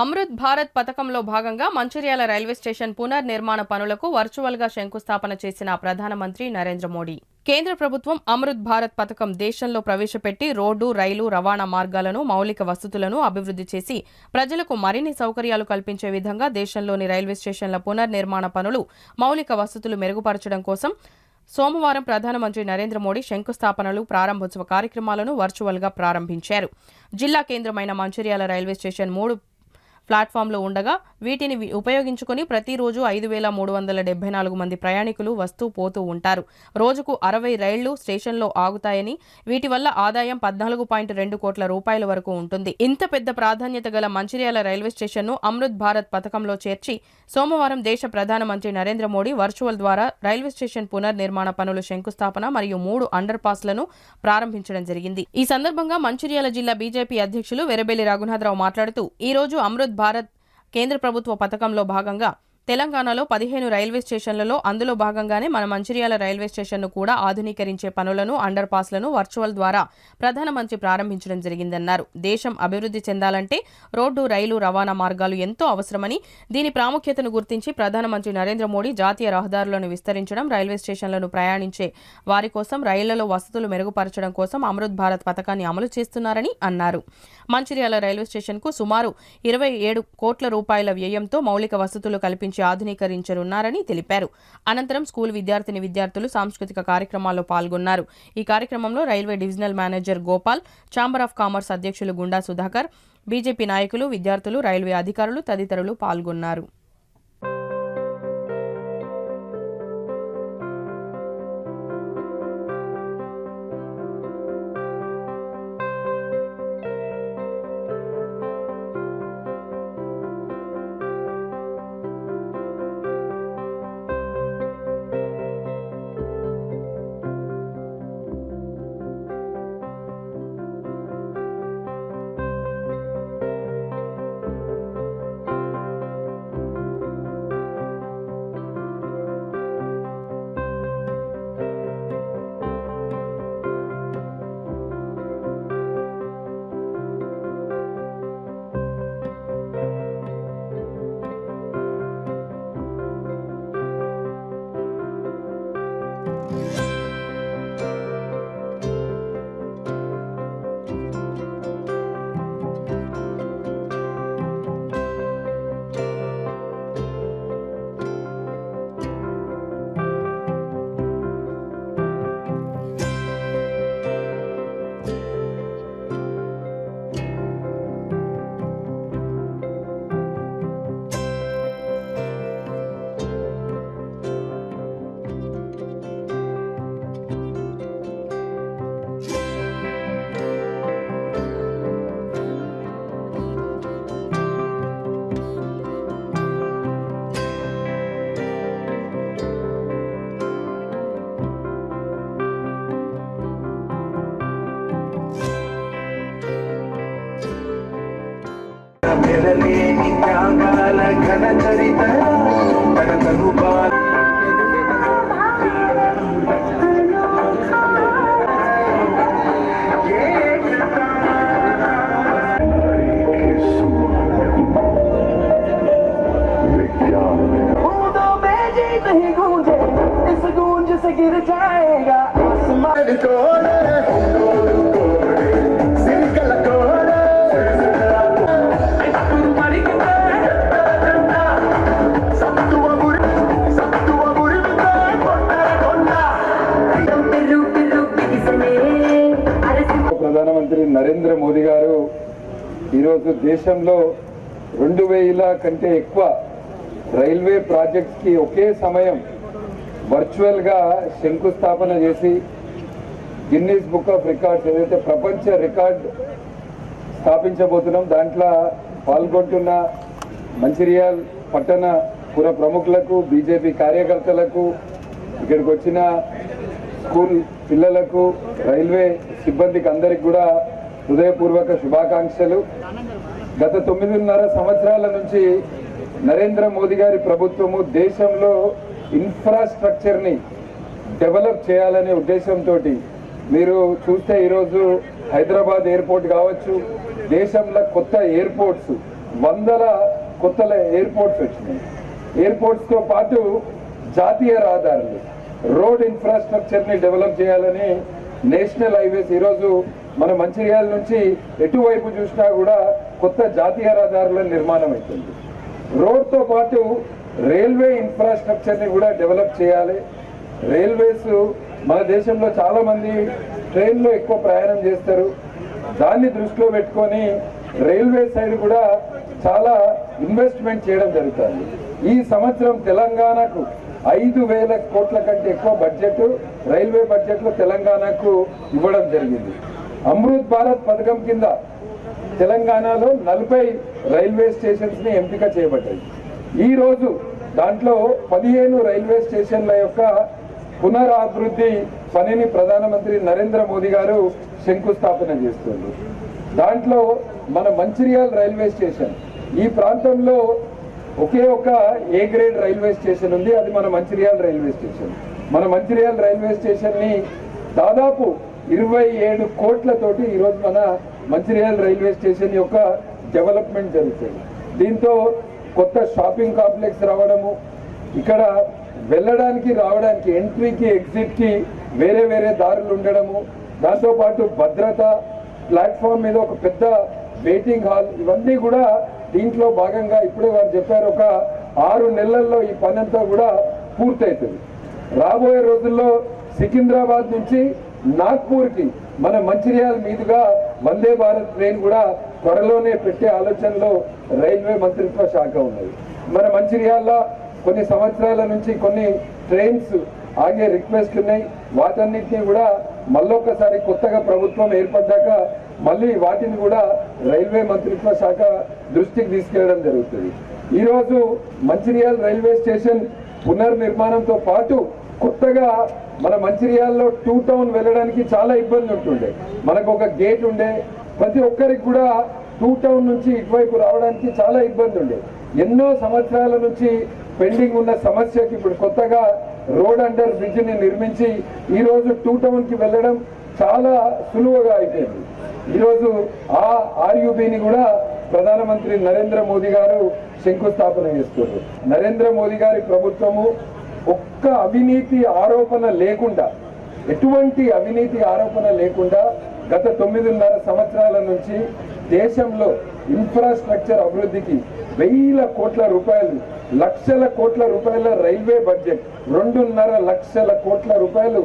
అమృత్ భారత్ పథకంలో భాగంగా Mancherial railway station పునర్నిర్మాణ పనులకు వర్చువల్గా శంకుస్థాపన చేసిన ప్రధానమంత్రి నరేంద్ర మోడీ. కేంద్ర ప్రభుత్వం అమృత్ భారత్ పథకం దేశంలో ప్రవేశపెట్టి రోడ్డు రైలు రవాణా మార్గాలను మౌలిక వసతులను అభివృద్ధి చేసి ప్రజలకు మరిన్ని సౌకర్యాలు కల్పించే విధంగా దేశంలోని రైల్వే స్టేషన్ల పునర్నిర్మాణ పనులు మౌలిక వసతులు మెరుగుపరచడం కోసం సోమవారం ప్రధానమంత్రి నరేంద్ర మోడీ శంకుస్థాపనలు ప్రారంభోత్సవ కార్యక్రమాలను వర్చువల్గా ప్రారంభించారు. జిల్లా కేంద్రమైన మంచిర్యాల రైల్వే స్టేషన్ మూడు ప్లాట్ఫామ్లో ఉండగా వీటిని ఉపయోగించుకుని ప్రతిరోజు ఐదు వేల మూడు వందల డెబ్బై నాలుగు మంది ప్రయాణికులు వస్తూ పోతూ ఉంటారు. రోజుకు అరవై రైళ్ళు స్టేషన్లో ఆగుతాయని వీటి వల్ల ఆదాయం పద్నాలుగు పాయింట్ రెండు కోట్ల రూపాయల వరకు ఉంటుంది. ఇంత పెద్ద ప్రాధాన్యత గల మంచిర్యాల రైల్వే స్టేషన్ను అమృత్ భారత్ పథకంలో చేర్చి సోమవారం దేశ ప్రధానమంత్రి నరేంద్ర మోడీ వర్చువల్ ద్వారా రైల్వే స్టేషన్ పునర్నిర్మాణ పనులు శంకుస్థాపన మరియు మూడు అండర్ పాస్లను ప్రారంభించడం జరిగింది. ఈ సందర్భంగా మంచిర్యాల జిల్లా బీజేపీ అధ్యక్షులు వెరబెల్లి రఘునాథరావు మాట్లాడుతూ ఈ రోజు అమృత్ భారత్ కేంద్ర ప్రభుత్వ పథకంలో భాగంగా తెలంగాణలో పదిహేను రైల్వే స్టేషన్లలో అందులో భాగంగానే మన మంచిర్యాల రైల్వే స్టేషన్ను కూడా ఆధునీకరించే పనులను అండర్ పాస్లను వర్చువల్ ద్వారా ప్రధానమంత్రి ప్రారంభించడం జరిగిందన్నారు. దేశం అభివృద్ధి చెందాలంటే రోడ్డు రైలు రవాణా మార్గాలు ఎంతో అవసరమని దీని ప్రాముఖ్యతను గుర్తించి ప్రధానమంత్రి నరేంద్ర మోడీ జాతీయ రహదారులను విస్తరించడం రైల్వే స్టేషన్లను ప్రయాణించే వారి కోసం రైళ్ళలో వసతులు మెరుగుపరచడం కోసం అమృత్ భారత్ పథకాన్ని అమలు చేస్తున్నారని అన్నారు. మంచిర్యాల రైల్వే స్టేషన్కు సుమారు ఇరవై ఏడు కోట్ల రూపాయల వ్యయంతో మౌలిక వసతులు కల్పించి ఆధునీకరించనున్నారని తెలిపారు. అనంతరం స్కూల్ విద్యార్థిని విద్యార్థులు సాంస్కృతిక కార్యక్రమాల్లో పాల్గొన్నారు. ఈ కార్యక్రమంలో railway divisional manager Gopal chamber of commerce అధ్యక్షులు గుండా సుధాకర్ బీజేపీ నాయకులు విద్యార్థులు రైల్వే అధికారులు తదితరులు పాల్గొన్నారు. enemy. దేశంలో రెండు వేల కంటే ఎక్కువ రైల్వే ప్రాజెక్ట్స్కి ఒకే సమయం వర్చువల్గా శంకుస్థాపన చేసి గిన్నీస్ బుక్ ఆఫ్ రికార్డ్స్ ఏదైతే ప్రపంచ రికార్డ్ స్థాపించబోతున్నాం దాంట్లో పాల్గొంటున్న మంచిర్యాల్ పట్టణ పుర ప్రముఖులకు బీజేపీ కార్యకర్తలకు ఇక్కడికి వచ్చిన స్కూల్ పిల్లలకు రైల్వే సిబ్బందికి అందరికి కూడా హృదయపూర్వక శుభాకాంక్షలు. గత తొమ్మిదిన్నర సంవత్సరాల నుంచి నరేంద్ర మోదీ గారి ప్రభుత్వము దేశంలో ఇన్ఫ్రాస్ట్రక్చర్ని డెవలప్ చేయాలనే ఉద్దేశంతో మీరు చూస్తే ఈరోజు హైదరాబాద్ ఎయిర్పోర్ట్ కావచ్చు దేశంలో కొత్త ఎయిర్పోర్ట్స్ వందల కొత్త ఎయిర్పోర్ట్స్ వచ్చినాయి. ఎయిర్పోర్ట్స్తో పాటు జాతీయ రహదారులు రోడ్ ఇన్ఫ్రాస్ట్రక్చర్ని డెవలప్ చేయాలని నేషనల్ హైవేస్ ఈరోజు మన మంచిర్యాల నుంచి ఎటువైపు చూసినా కూడా కొత్త జాతీయ రహదారుల నిర్మాణం అవుతుంది రోడ్తో పాటు రైల్వే ఇన్ఫ్రాస్ట్రక్చర్ని కూడా డెవలప్ చేయాలి. రైల్వేస్ మన దేశంలో చాలామంది ట్రైన్లో ఎక్కువ ప్రయాణం చేస్తారు. దాన్ని దృష్టిలో పెట్టుకొని రైల్వే సైడ్ కూడా చాలా ఇన్వెస్ట్మెంట్ చేయడం జరుగుతుంది. ఈ సంవత్సరం తెలంగాణకు ఐదు వేల కోట్ల కంటే ఎక్కువ బడ్జెట్ రైల్వే బడ్జెట్లో తెలంగాణకు ఇవ్వడం జరిగింది. అమృత్ భారత్ పథకం కింద తెలంగాణలో నలభై రైల్వే స్టేషన్స్ని ఎంపిక చేయబడ్డాయి. ఈ రోజు దాంట్లో పదిహేను రైల్వే స్టేషన్ల యొక్క పునరాభివృద్ధి పనిని ప్రధానమంత్రి నరేంద్ర మోదీ గారు శంకుస్థాపన చేస్తున్నారు. దాంట్లో మన మంచిర్యాల రైల్వే స్టేషన్ ఈ ప్రాంతంలో ఒకే ఒక ఏ గ్రేడ్ రైల్వే స్టేషన్ ఉంది అది మన మంచిర్యాల రైల్వే స్టేషన్. మన మంచిర్యాల రైల్వే స్టేషన్ని దాదాపు ఇరవై ఏడు కోట్లతోటి ఈరోజు మన మంచిర్యాల రైల్వే స్టేషన్ యొక్క డెవలప్మెంట్ జరుగుతుంది. దీంతో కొత్త షాపింగ్ కాంప్లెక్స్ రావడము ఇక్కడ వెళ్ళడానికి రావడానికి ఎంట్రీకి ఎగ్జిట్కి వేరే వేరే దారులు ఉండడము దాంతోపాటు భద్రత ప్లాట్ఫామ్ మీద ఒక పెద్ద వెయిటింగ్ హాల్ ఇవన్నీ కూడా దీంట్లో భాగంగా ఇప్పుడే వారు చెప్పారు ఒక ఆరు నెలల్లో ఈ పనంతా కూడా పూర్తవుతుంది రాబోయే రోజుల్లో సికింద్రాబాద్ నుంచి నాగ్పూర్కి మన మంచిర్యాల మీదుగా వందే భారత్ ట్రైన్ కూడా త్వరలోనే పెట్టే ఆలోచనలో రైల్వే మంత్రిత్వ శాఖ ఉన్నది. మన మంచిర్యాల కొన్ని సంవత్సరాల నుంచి కొన్ని ట్రైన్స్ ఆగే రిక్వెస్ట్ ఉన్నాయి. వాటన్నిటిని కూడా మళ్ళొక్కసారి కొత్తగా ప్రభుత్వం ఏర్పడ్డాక మళ్ళీ వాటిని కూడా రైల్వే మంత్రిత్వ శాఖ దృష్టికి తీసుకెళ్ళడం జరుగుతుంది. ఈరోజు మంచిర్యాల రైల్వే స్టేషన్ పునర్నిర్మాణంతో పాటు కొత్తగా మన మంచిర్యాలలో టూ టౌన్ వెళ్ళడానికి చాలా ఇబ్బంది ఉంటుండే. మనకు ఒక గేట్ ఉండే. ప్రతి ఒక్కరికి కూడా టూ టౌన్ నుంచి ఇటువైపు రావడానికి చాలా ఇబ్బంది ఉండే. ఎన్నో సంవత్సరాల నుంచి పెండింగ్ ఉన్న సమస్యకి ఇప్పుడు కొత్తగా రోడ్ అండర్ బ్రిడ్జ్ని నిర్మించి ఈరోజు టూ టౌన్కి వెళ్ళడం చాలా సులువుగా అయిపోయింది. ఈరోజు ఆ ఆర్యుబిని కూడా ప్రధానమంత్రి నరేంద్ర మోదీ గారు శంకుస్థాపన చేస్తున్నారు. నరేంద్ర మోదీ గారి ప్రభుత్వము ఒక్క అవినీతి ఆరోపణ లేకుండా ఎటువంటి అవినీతి ఆరోపణ లేకుండా గత తొమ్మిదిన్నర సంవత్సరాల నుంచి దేశంలో ఇన్ఫ్రాస్ట్రక్చర్ అభివృద్ధికి వెయ్యిల కోట్ల రూపాయలు లక్షల కోట్ల రూపాయల రైల్వే బడ్జెట్ రెండున్నర లక్షల కోట్ల రూపాయలు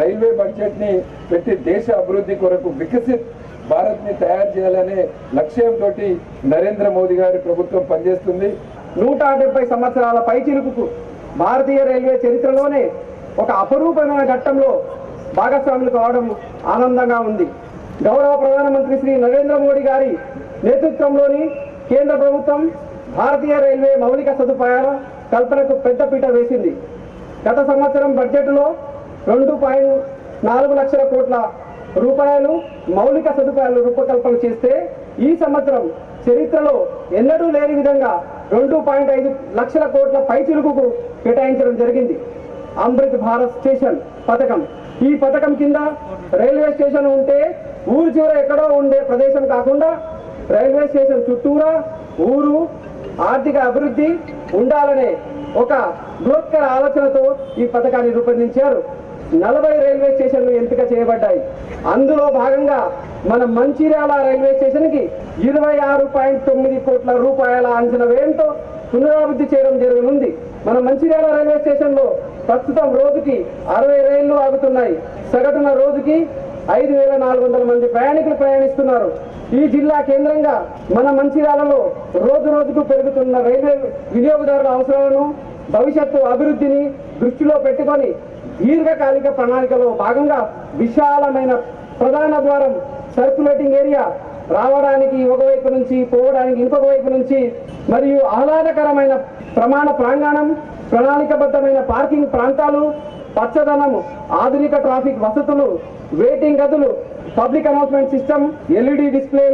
రైల్వే బడ్జెట్ని పెట్టి దేశ అభివృద్ధి కొరకు వికసిత్ భారత్ని తయారు చేయాలనే లక్ష్యంతో నరేంద్ర మోదీ గారి ప్రభుత్వం పనిచేస్తుంది. నూట డెబ్బై సంవత్సరాల పైచిలుకు భారతీయ రైల్వే చరిత్రలోనే ఒక అపరూపమైన ఘట్టంలో భాగస్వాములు కావడం ఆనందంగా ఉంది. గౌరవ ప్రధానమంత్రి శ్రీ నరేంద్ర మోడీ గారి నేతృత్వంలోని కేంద్ర ప్రభుత్వం భారతీయ రైల్వే మౌలిక సదుపాయాల కల్పనకు పెద్దపీట వేసింది. గత సంవత్సరం బడ్జెట్లో రెండు పాయింట్ నాలుగు లక్షల కోట్ల రూపాయలు మౌలిక సదుపాయాలు రూపకల్పన చేస్తే ఈ సంవత్సరం చరిత్రలో ఎన్నడూ లేని విధంగా రెండు పాయింట్ ఐదు లక్షల కోట్ల పైచిలుకు కేటాయించడం జరిగింది. అమృత్ భారత్ స్టేషన్ పథకం. ఈ పథకం కింద రైల్వే స్టేషన్ ఉంటే ఊరు చివర ఎక్కడో ఉండే ప్రదేశం కాకుండా రైల్వే స్టేషన్ చుట్టూరా ఊరు ఆర్థిక అభివృద్ధి ఉండాలనే ఒక బృహత్కర ఆలోచనతో ఈ పథకాన్ని రూపొందించారు. నలభై రైల్వే స్టేషన్లు ఎంపిక చేయబడ్డాయి. అందులో భాగంగా మన మంచిర్యాల రైల్వే స్టేషన్కి ఇరవై ఆరు పాయింట్ తొమ్మిది కోట్ల రూపాయల అంచనా వ్యయంతో పునరాభివృద్ధి చేయడం జరగనుంది. మన మంచిర్యాల రైల్వే స్టేషన్లో ప్రస్తుతం రోజుకి అరవై రైళ్ళు ఆగుతున్నాయి. సగటున రోజుకి ఐదు వేల నాలుగు వందల మంది ప్రయాణికులు ప్రయాణిస్తున్నారు. ఈ జిల్లా కేంద్రంగా మన మంచిర్యాలలో రోజు రోజుకు పెరుగుతున్న రైల్వే వినియోగదారుల అవసరాలను భవిష్యత్తు అభివృద్ధిని దృష్టిలో పెట్టుకొని దీర్ఘకాలిక ప్రణాళికలో భాగంగా విశాలమైన ప్రధాన ద్వారం సర్క్యులేటింగ్ ఏరియా రావడానికి ఒక వైపు నుంచి పోవడానికి ఇంకొక వైపు నుంచి మరియు ఆహ్లాదకరమైన ప్రమాణ ప్రాంగణం ప్రణాళికబద్ధమైన పార్కింగ్ ప్రాంతాలు పచ్చదనం ఆధునిక ట్రాఫిక్ వసతులు వెయిటింగ్ గదులు public announcement system LED display